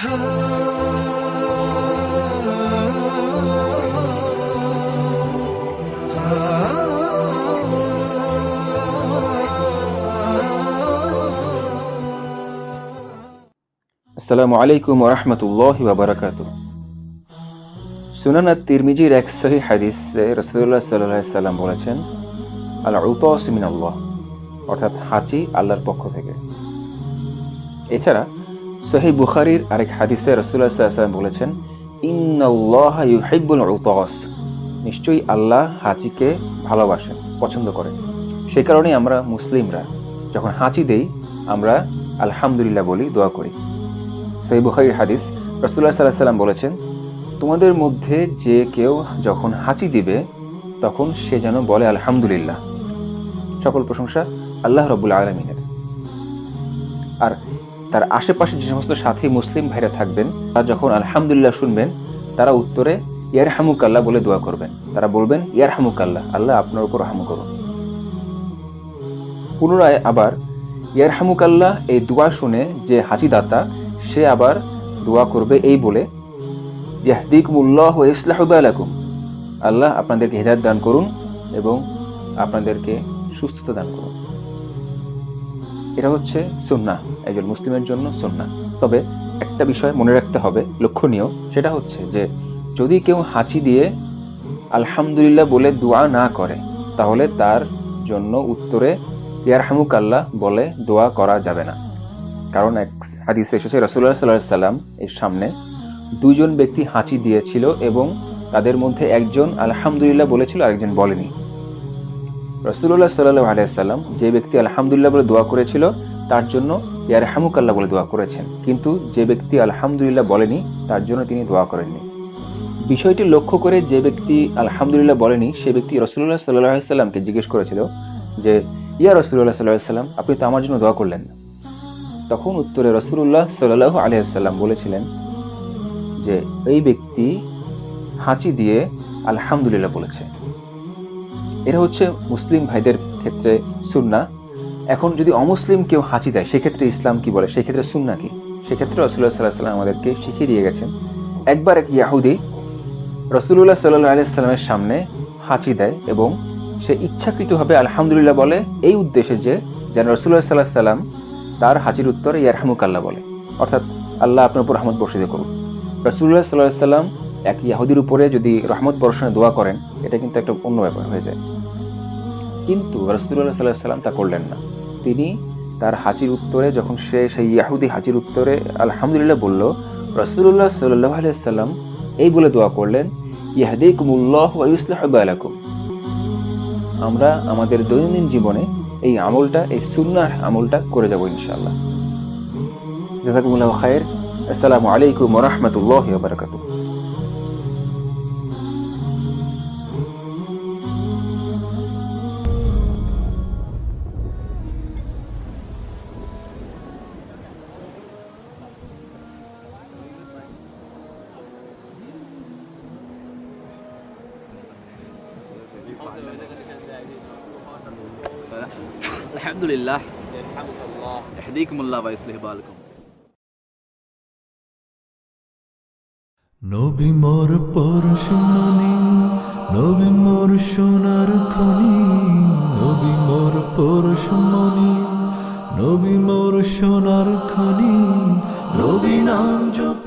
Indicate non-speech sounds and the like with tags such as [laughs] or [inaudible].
আসসালামু আলাইকুম ওরহমতুল্লাহ বাবরাকাত সুনান তিরমিজির এক সহি হাদিসে রসুল্লাহ সাল্লাহ সাল্লাম বলেছেন আল্লাহ উতসমিন আল্লাহ অর্থাৎ হাঁচি আল্লাহর পক্ষ থেকে। এছাড়া সহি বুখারির আরেক হাদিসে রসুল্লাহ সাল্লাম বলেছেন উতস। নিশ্চয়ই আল্লাহ হাঁচিকে ভালোবাসেন, পছন্দ করেন। সে কারণেই আমরা মুসলিমরা, যখন হাঁচি দেই, আমরা আলহামদুলিল্লাহ বলি, দোয়া করি। সেই বুখারির হাদিস রসুল্লাহ সাল্লাহ সাল্লাম বলেছেন, তোমাদের মধ্যে যে কেউ যখন হাঁচি দিবে, তখন সে যেন বলে, আলহামদুলিল্লাহ। সকল প্রশংসা আল্লাহ রবুল আলমিনের। আর তার আশেপাশে যে সমস্ত সাথী মুসলিম ভাইরা থাকবেন, তারা যখন আলহামদুলিল্লাহ শুনবেন, তারা উত্তরে ইয়ার হামুক আল্লাহ বলে দোয়া করবেন। তারা বলবেন ইয়ার হামুক আল্লাহ আল্লাহ আপনার উপর হামু করুন। পুনরায় আবার ইয়ার হামুক আল্লাহ এই দোয়া শুনে যে হাজি হাঁচিদাতা সে আবার দোয়া করবে এই বলে, ইয়াহদিকুমুল্লাহ বালাকুম। আল্লাহ আপনাদেরকে হেদায়েত দান করুন এবং আপনাদেরকে সুস্থতা দান করুন। এটা হচ্ছে সুন্নাহ, একজন মুসলিমের জন্য সুন্নাহ। তবে একটা বিষয় মনে রাখতে হবে, লক্ষণীয়, সেটা হচ্ছে যে যদি কেউ হাঁচি দিয়ে আলহামদুলিল্লাহ বলে দোয়া না করে, তাহলে তার জন্য উত্তরে ইয়ারহামুক আল্লাহ বলে দোয়া করা যাবে না। কারণ এক হাদিসে এসেছে রসুল্লাহ সাল্লাহ সাল্লাম এর সামনে দুজন ব্যক্তি হাঁচি দিয়েছিল এবং তাদের মধ্যে একজন আলহামদুলিল্লাহ বলেছিল, আরেকজন বলেনি। রসুল্লাহ সাল্লাহ আলিয়াল্লাম যে ব্যক্তি আলহামদুলিল্লাহ বলে দোয়া করেছিল, তার জন্য ইয়ার হামুকাল্লাহ বলে দোয়া করেছেন। কিন্তু যে ব্যক্তি আলহামদুলিল্লাহ বলেনি, তার জন্য তিনি দোয়া করেননি। বিষয়টি লক্ষ্য করে যে ব্যক্তি আলহামদুলিল্লাহ বলেনি, সে ব্যক্তি রসুল্লাহ সাল্লাহ সাল্লামকে জিজ্ঞেস করেছিল যে, ইয়া রসুল্লাহ সাল্লাহ সাল্লাম আপনি তো আমার জন্য দোয়া করলেন। না তখন উত্তরে রসুল্লাহ সাল্লাহ আলিয়াল্লাম বলেছিলেন যে, এই ব্যক্তি হাঁচি দিয়ে আলহামদুলিল্লাহ বলেছে। এটা হচ্ছে মুসলিম ভাইদের ক্ষেত্রে সুন্না। এখন যদি অমুসলিম কেউ হাঁচি দেয়, সেক্ষেত্রে ইসলাম কি বলে? সেক্ষেত্রে সুন্না কি? সেক্ষেত্রে রসুল্লাহ সাল্লাহ সাল্লাম আমাদেরকে শিখিয়ে দিয়ে গেছেন। একবার এক ইয়াহুদি রসুল্লাহ সাল্লাহ আলিয়াল্লামের সামনে হাঁচি দেয় এবং সে ইচ্ছাকৃতভাবে আলহামদুলিল্লাহ বলে এই উদ্দেশ্যে যে, যেন রসুল্লাহ সাল্লাহ সাল্লাম তার হাজির উত্তরে ইয়ারহামুক আল্লাহ বলে। অর্থাৎ আল্লাহ আপনার উপর রহমত বর্ষিত করুন রসুল্লাহ সাল্লাহ সাল্লাম এক ইয়াহুদির উপরে যদি রহমত বর্ষণে দোয়া করেন, এটা কিন্তু একটা অন্য ব্যাপার হয়ে যায়। কিন্তু রসদুল্লাহ সাল্লাহ সাল্লাম তা করলেন না। তিনি তার হাজির উত্তরে, যখন সে সেই ইয়াহুদি হাজির উত্তরে আলহামদুলিল্লাহ বলল রসুল্লাহ সাল্লাহ আলিয়াল্লাম এই বলে দোয়া করলেন, ইয়াহদিকুমুল্লাহ ইউসলাহ আলাকুম আমরা আমাদের দৈনন্দিন জীবনে এই আমলটা, এই সুন্নাহ আমলটা করে যাব ইনশাআল্লাহ। জাজাকুমুল্লাহ খায়ের আসসালামু আলাইকুম ওরহমতুল্লাহ বারকাতু [laughs] আলহামদুলিল্লাহ নবী মোর পরশুমনি নবী মোর সোনার খনি, নবী মোর পরশুমনি নবী মোর সোনার খনি, নবী নাম যোগ